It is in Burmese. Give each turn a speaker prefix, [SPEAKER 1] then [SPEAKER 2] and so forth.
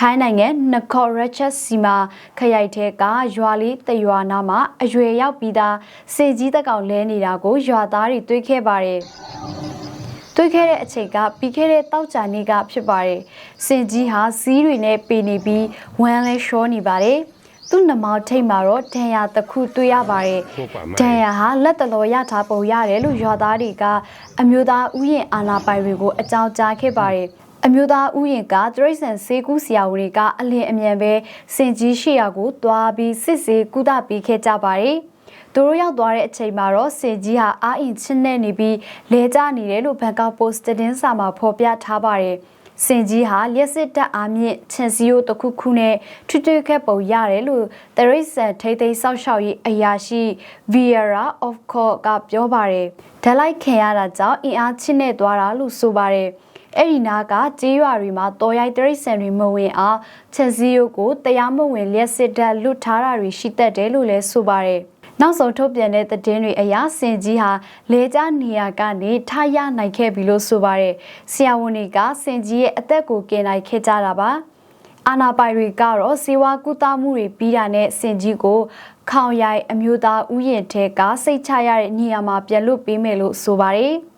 [SPEAKER 1] ထိုင်းနိုင်ငံနကော်ရချက်စီမာခရိုက်ထဲကရွာလေးတရွာနာမှာအရွယ်ရောက်ပြီးသားစေကြီးတက်ကောင်လဲနေတာကိုရွာသားတွေတွေ့ခဲ့ပါတယ်။တွေ့ခဲ့တဲ့အချိန်ကပြီးခဲ့တဲ့တောက်ကြနေ့ကဖြစ်ပါတယ်။စင်ကြီးဟာစီးတွေနဲ့ပေနေပြီးဝမ်းလဲရှောနေပါတယ်။သူ့နှမောက်ထိတ်မှာတော့ဒဏ်ရာတစ်ခုတွေ့ရပါတယ်။ဒဏ်ရာဟာလက်တလောရထားပုံရတယ်လို့ရွာသားတွေကအမျိုးသားဥယျာဉ်အာဏာပိုင်တွေကိုအကြောင်းကြားခဲ့ပါတယ်။ အမျိုးသားဥယျာဉ်ကတရိษံစေကူးဆရာဝန်တွေကအလင်းအမြန်ပဲစင်ကြီးရှိရာကိုတွားပြီးစစ်ဆေးကုသပေးခဲ့ကြပါတယ်။သူတို့ရောက်သွားတဲ့အချိန်မှာတော့စင်ကြီးဟာအာအင်ချင်းနဲ့နေပြီးလဲကျနေတယ်လို့ဘန်ကောက်ပို့စ်တင်းစာမှာဖော်ပြထားပါတယ်။စင်ကြီးဟာလျှက်စစ်တပ်အားမြင့်ချင်စီယိုတစ်ခုခုနဲ့ထွတ်ထွတ်ခက်ပုံရတယ်လို့တရိษံထိသိမ်းဆောက်ရှောက်ရေးအရာရှိ Viera of Court ကပြောပါတယ်။ဓာတ်လိုက်ခင်ရတာကြောင့်အင်အားချင်းနဲ့သွားတာလို့ဆိုပါတယ်။ အဲ့ဒီနာကကြေးရွာတွေမှာတော်ရိုက်တရိษံတွေမဝင်အောင်ချက်စီယိုကိုတရားမဝင်လျှက်စစ်တပ်လွတ်ထားတာတွေရှိတတ်တယ်လို့လည်းဆိုပါတယ်။နောက်ဆုံးထုတ်ပြန်တဲ့သတင်းတွေအရစင်ကြီးဟာလေကျနေရာကနေထရနိုင်ခဲ့ပြီလို့ဆိုပါတယ်။ဆရာဝန်တွေကစင်ကြီးရဲ့အသက်ကိုကယ်နိုင်ခဲ့ကြတာပါ။အာနာပိုင်တွေကတော့စေဝါကုသမှုတွေပြီးတာနဲ့စင်ကြီးကိုခေါင်ရိုင်အမျိုးသားဥယျာဉ်ထဲကစိတ်ချရတဲ့နေရာမှာပြန်လွတ်ပေးမယ်လို့ဆိုပါတယ်။